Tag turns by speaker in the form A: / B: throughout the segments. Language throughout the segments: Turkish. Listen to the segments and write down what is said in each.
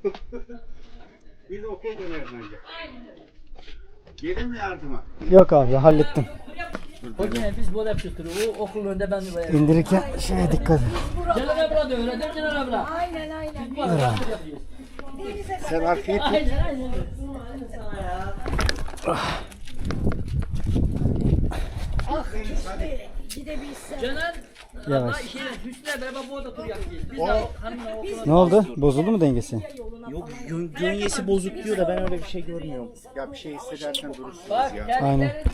A: Bir de okul döneriz önce. Gelir mi yardıma?
B: Yok abi hallettim.
C: Hocam biz böyle yapıyoruz. O okul önünde ben de böyle.
B: İndirirken şeye dikkat et.
C: Celal abla da öyle değil mi Celal abla?
D: Aynen aynen.
C: Biz arada yapıyoruz.
A: Sen arkayı tut.
C: Aynen aynen.
D: Gidebilsem.
C: Celal
B: Yavaş.
C: şey Hüsnü'yle beraber bu oda tur yapacağız. Biz de hanımla okula
B: Ne oldu? Bozuldu mu dengesi?
E: Yok gön gönyesi bozuk diyor da ben öyle bir şey görmüyorum.
A: Ya bir şey hissedersen durursunuz
C: Bak
A: ya.
C: kendileri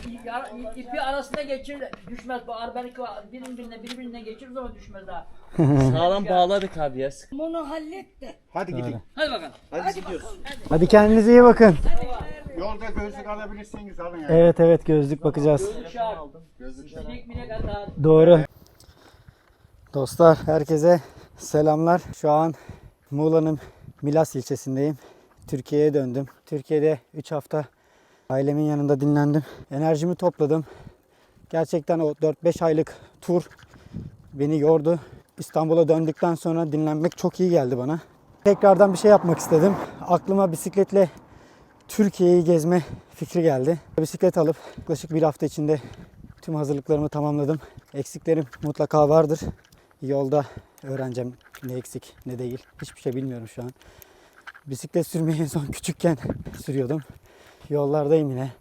C: ipi arasında geçir düşmez bu arbenik birbirine birbirine geçir zaman düşmez daha.
E: Sağlam bağladık abi ya.
D: Bunu hallet de.
A: Hadi gidin.
C: Hadi bakalım.
E: Hadi gidiyoruz.
B: Hadi kendinize iyi bakın.
A: Yolda gözlük alabilirseniz alın ya.
B: Evet evet gözlük bakacağız. Doğru. Dostlar herkese selamlar. Şu an Muğla'nın Milas ilçesindeyim. Türkiye'ye döndüm. Türkiye'de 3 hafta ailemin yanında dinlendim. Enerjimi topladım. Gerçekten o 4-5 aylık tur beni yordu. İstanbul'a döndükten sonra dinlenmek çok iyi geldi bana. Tekrardan bir şey yapmak istedim. Aklıma bisikletle Türkiye'yi gezme fikri geldi. Bisiklet alıp yaklaşık bir hafta içinde tüm hazırlıklarımı tamamladım. Eksiklerim mutlaka vardır. Yolda öğreneceğim ne eksik ne değil. Hiçbir şey bilmiyorum şu an. Bisiklet sürmeyi en son küçükken sürüyordum. Yollardayım yine.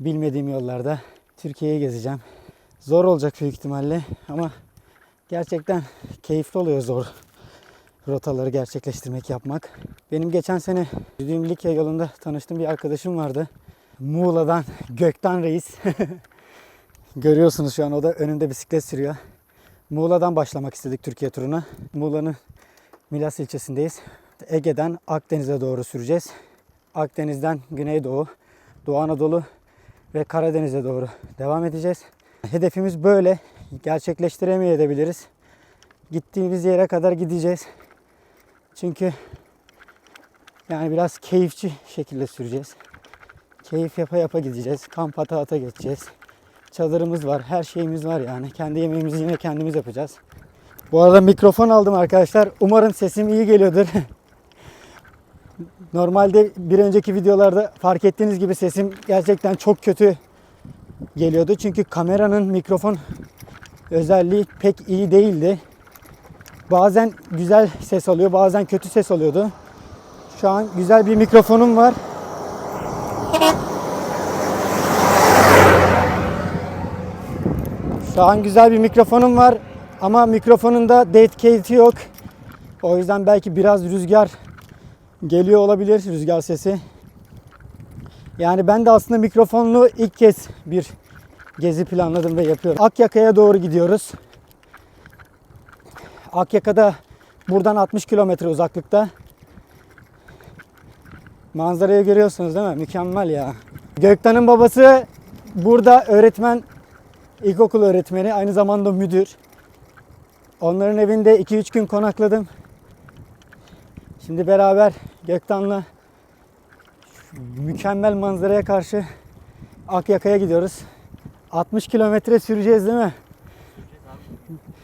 B: Bilmediğim yollarda Türkiye'yi gezeceğim. Zor olacak büyük ihtimalle ama gerçekten keyifli oluyor zor rotaları gerçekleştirmek, yapmak. Benim geçen sene yüzdüğüm Likya yolunda tanıştığım bir arkadaşım vardı. Muğla'dan Gökten Reis. Görüyorsunuz şu an o da önünde bisiklet sürüyor. Muğla'dan başlamak istedik Türkiye turuna. Muğla'nın Milas ilçesindeyiz. Ege'den Akdeniz'e doğru süreceğiz. Akdeniz'den Güneydoğu, Doğu Anadolu ve Karadeniz'e doğru devam edeceğiz. Hedefimiz böyle. Gerçekleştiremeyebiliriz. Gittiğimiz yere kadar gideceğiz. Çünkü yani biraz keyifçi şekilde süreceğiz. Keyif yapa yapa gideceğiz. Kamp ata ata geçeceğiz. Çadırımız var, her şeyimiz var yani. Kendi yemeğimizi yine kendimiz yapacağız. Bu arada mikrofon aldım arkadaşlar. Umarım sesim iyi geliyordur. Normalde bir önceki videolarda fark ettiğiniz gibi sesim gerçekten çok kötü geliyordu. Çünkü kameranın mikrofon özelliği pek iyi değildi. Bazen güzel ses alıyor, bazen kötü ses alıyordu. Şu an güzel bir mikrofonum var. Şu an güzel bir mikrofonum var ama mikrofonunda dead case'i yok. O yüzden belki biraz rüzgar geliyor olabilir, rüzgar sesi. Yani ben de aslında mikrofonlu ilk kez bir gezi planladım ve yapıyorum. Akyaka'ya doğru gidiyoruz. Akyaka'da buradan 60 kilometre uzaklıkta. Manzarayı görüyorsunuz değil mi? Mükemmel ya. Gökten'in babası burada öğretmen, ilkokul öğretmeni, aynı zamanda müdür. Onların evinde 2-3 gün konakladım. Şimdi beraber Gökten'le mükemmel manzaraya karşı Akyaka'ya gidiyoruz. 60 kilometre süreceğiz değil mi?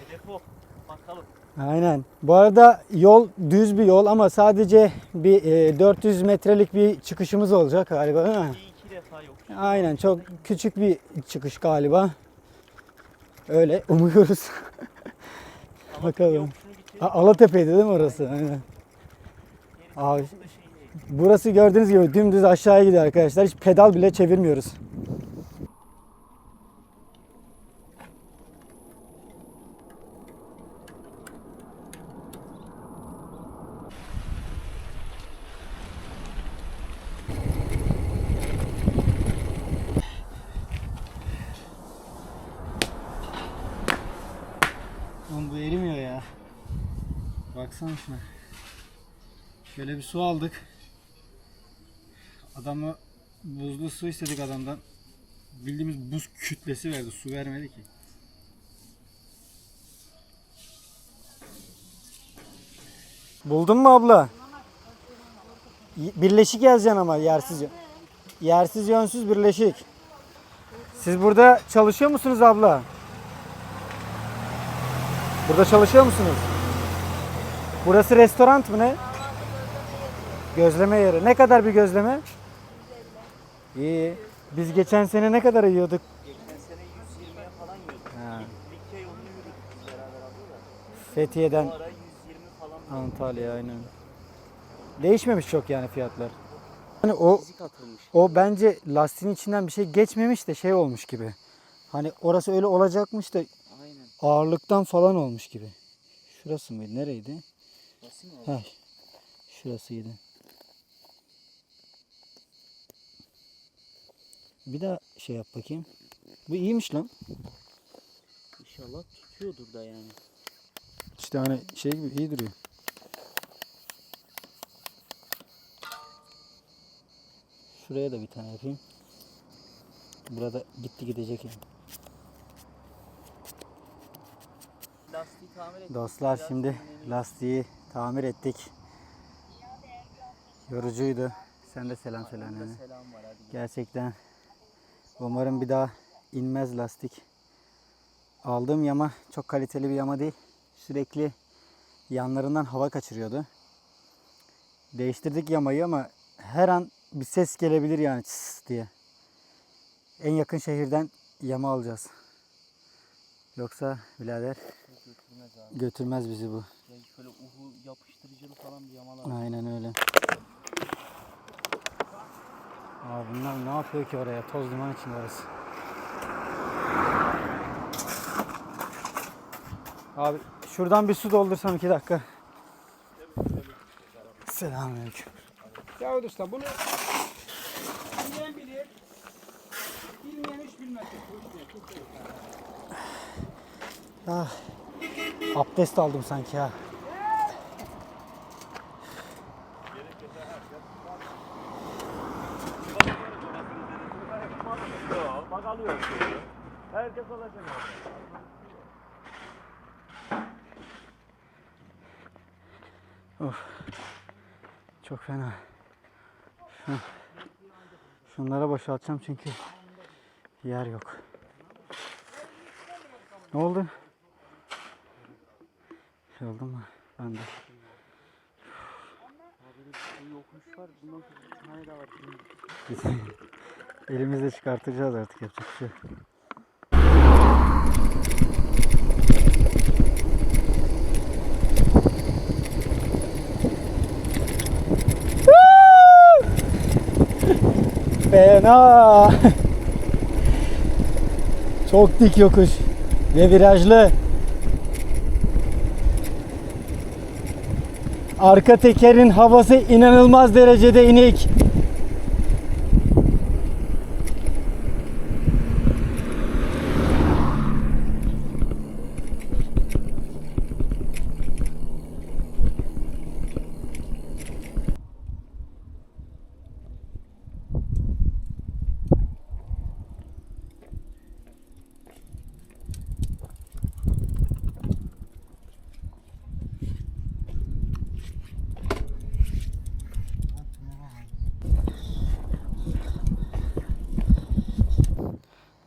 E: Hedef o. Bakalım.
B: Aynen. Bu arada yol düz bir yol ama sadece bir e, 400 metrelik bir çıkışımız olacak galiba değil mi?
E: İki defa yok.
B: Aynen çok küçük bir çıkış galiba. Öyle umuyoruz. Bakalım.
E: Yokuşunu bitirelim.
B: A- Alatepe'ydi değil mi orası? Aynen. Abi burası gördüğünüz gibi dümdüz aşağıya gidiyor arkadaşlar. Hiç pedal bile çevirmiyoruz. Oğlum bu erimiyor ya. Baksana şuna. Şöyle bir su aldık. Adamı buzlu su istedik adamdan. Bildiğimiz buz kütlesi verdi. Su vermedi ki. Buldun mu abla? Birleşik yazacaksın ama yersiz. Yersiz yönsüz birleşik. Siz burada çalışıyor musunuz abla? Burada çalışıyor musunuz? Burası restoran mı ne? Gözleme yeri. Ne kadar bir gözleme? İyi. Biz geçen sene ne kadar yiyorduk?
E: Geçen sene 120'ye falan yiyorduk.
B: Ha.
E: Ay onu yürüdük biz beraber abla.
B: Fethiye'den
E: Bu ara 120 falan.
B: Antalya aynen. Değişmemiş çok yani fiyatlar. Hani o o bence lastiğin içinden bir şey geçmemiş de şey olmuş gibi. Hani orası öyle olacakmış da
E: Aynen.
B: ağırlıktan falan olmuş gibi. Şurası mıydı? Nereydi?
E: Mı?
B: Heh. Şurasıydı. Bir daha şey yap bakayım. Bu iyiymiş lan.
E: İnşallah tutuyordur da yani.
B: İşte hani şey gibi iyi duruyor. Şuraya da bir tane yapayım. Burada gitti gidecek yani.
E: Lastiği tamir.
B: Dostlar şimdi lastiği tamir ettik. Yorucuydu. Sen de selam söyle annene. Gerçekten umarım bir daha inmez lastik. Aldığım yama çok kaliteli bir yama değil. Sürekli yanlarından hava kaçırıyordu. Değiştirdik yamayı ama her an bir ses gelebilir yani çıs diye. En yakın şehirden yama alacağız. Yoksa birader
E: götürmez
B: bizi bu.
E: Ya şöyle uhu yapıştırıcılı falan bir yamalar.
B: Aynen öyle. Abi bunlar ne yapıyor ki oraya? Toz duman içinde orası. Abi şuradan bir su doldursam iki dakika. Selamünaleyküm.
A: Ya usta bunu bilen bilir. Bilmeyen hiç bilmez.
B: Ah, abdest aldım sanki ha. Of. Çok fena. Şu- Şunlara boşaltacağım çünkü yer yok. Ne oldu? Şey oldu mu? Ben de.
E: Daha var.
B: Elimizle çıkartacağız artık yapacak bir şey. Fena. Çok dik yokuş ve virajlı. Arka tekerin havası inanılmaz derecede inik.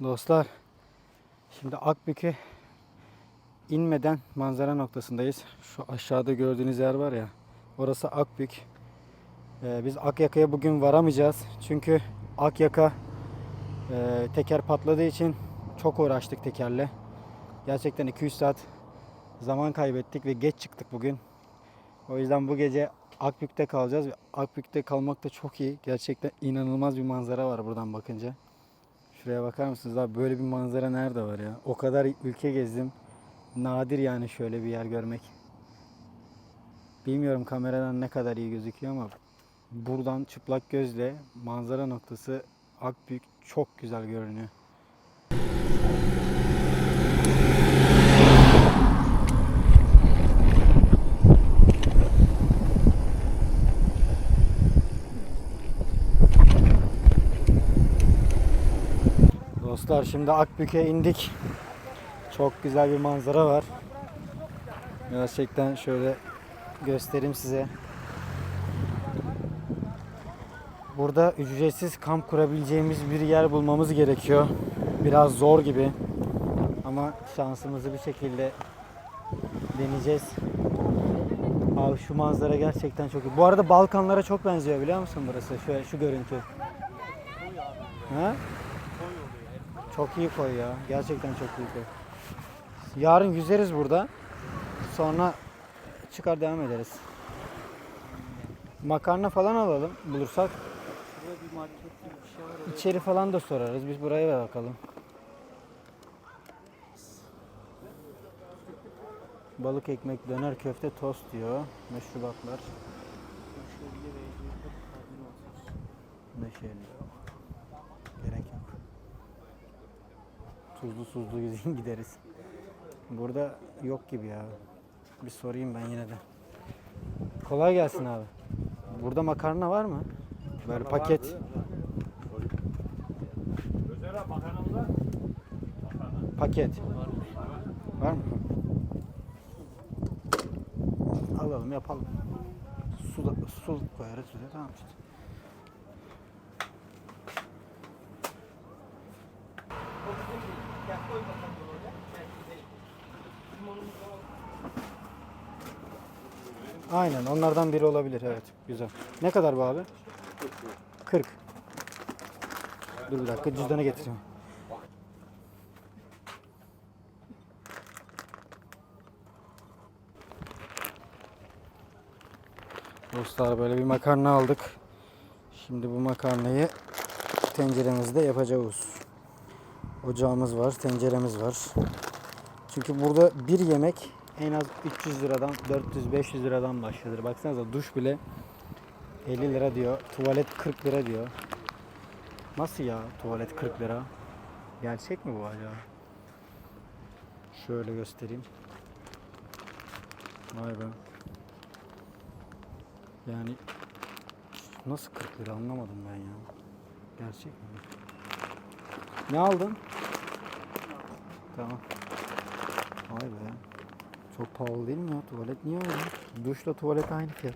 B: Dostlar, şimdi Akbük'e inmeden manzara noktasındayız. Şu aşağıda gördüğünüz yer var ya, orası Akbük. Ee, biz Akyaka'ya bugün varamayacağız. Çünkü Akyaka e, teker patladığı için çok uğraştık tekerle. Gerçekten 2-3 saat zaman kaybettik ve geç çıktık bugün. O yüzden bu gece Akbük'te kalacağız. Akbük'te kalmak da çok iyi. Gerçekten inanılmaz bir manzara var buradan bakınca. Şuraya bakar mısınız abi böyle bir manzara nerede var ya? O kadar ülke gezdim. Nadir yani şöyle bir yer görmek. Bilmiyorum kameradan ne kadar iyi gözüküyor ama buradan çıplak gözle manzara noktası Akbük çok güzel görünüyor. Dostlar şimdi Akbük'e indik. Çok güzel bir manzara var. Gerçekten şöyle göstereyim size. Burada ücretsiz kamp kurabileceğimiz bir yer bulmamız gerekiyor. Biraz zor gibi. Ama şansımızı bir şekilde deneyeceğiz. Abi şu manzara gerçekten çok iyi. Bu arada Balkanlara çok benziyor biliyor musun burası? Şu, şu görüntü. Ha? Çok iyi koy ya. Gerçekten çok iyi koy. Yarın yüzeriz burada. Sonra çıkar devam ederiz. Makarna falan alalım bulursak. İçeri falan da sorarız. Biz buraya bakalım. Balık ekmek, döner, köfte, tost diyor. Meşrubatlar.
E: Şöyle ve.
B: Gerek yok. Tuzlu gideriz. Burada yok gibi ya. Bir sorayım ben yine de. Kolay gelsin abi. Burada makarna var mı? Böyle paket. Paket. Var mı? Alalım yapalım. Su, da, su koyarız tamam işte. Aynen onlardan biri olabilir evet. Güzel. Ne kadar bu abi? 40. Dur bir dakika cüzdanı getireyim. Dostlar böyle bir makarna aldık. Şimdi bu makarnayı tenceremizde yapacağız. Ocağımız var, tenceremiz var. Çünkü burada bir yemek en az 300 liradan 400-500 liradan başladır. Baksanıza duş bile 50 lira diyor. Tuvalet 40 lira diyor. Nasıl ya tuvalet 40 lira? Gerçek mi bu acaba? Şöyle göstereyim. Vay be. Yani nasıl 40 lira anlamadım ben ya. Gerçek mi? Ne aldın? Tamam. Çok pahalı değil mi ya tuvalet? Niye öyle? Duşla tuvalet aynı fiyat.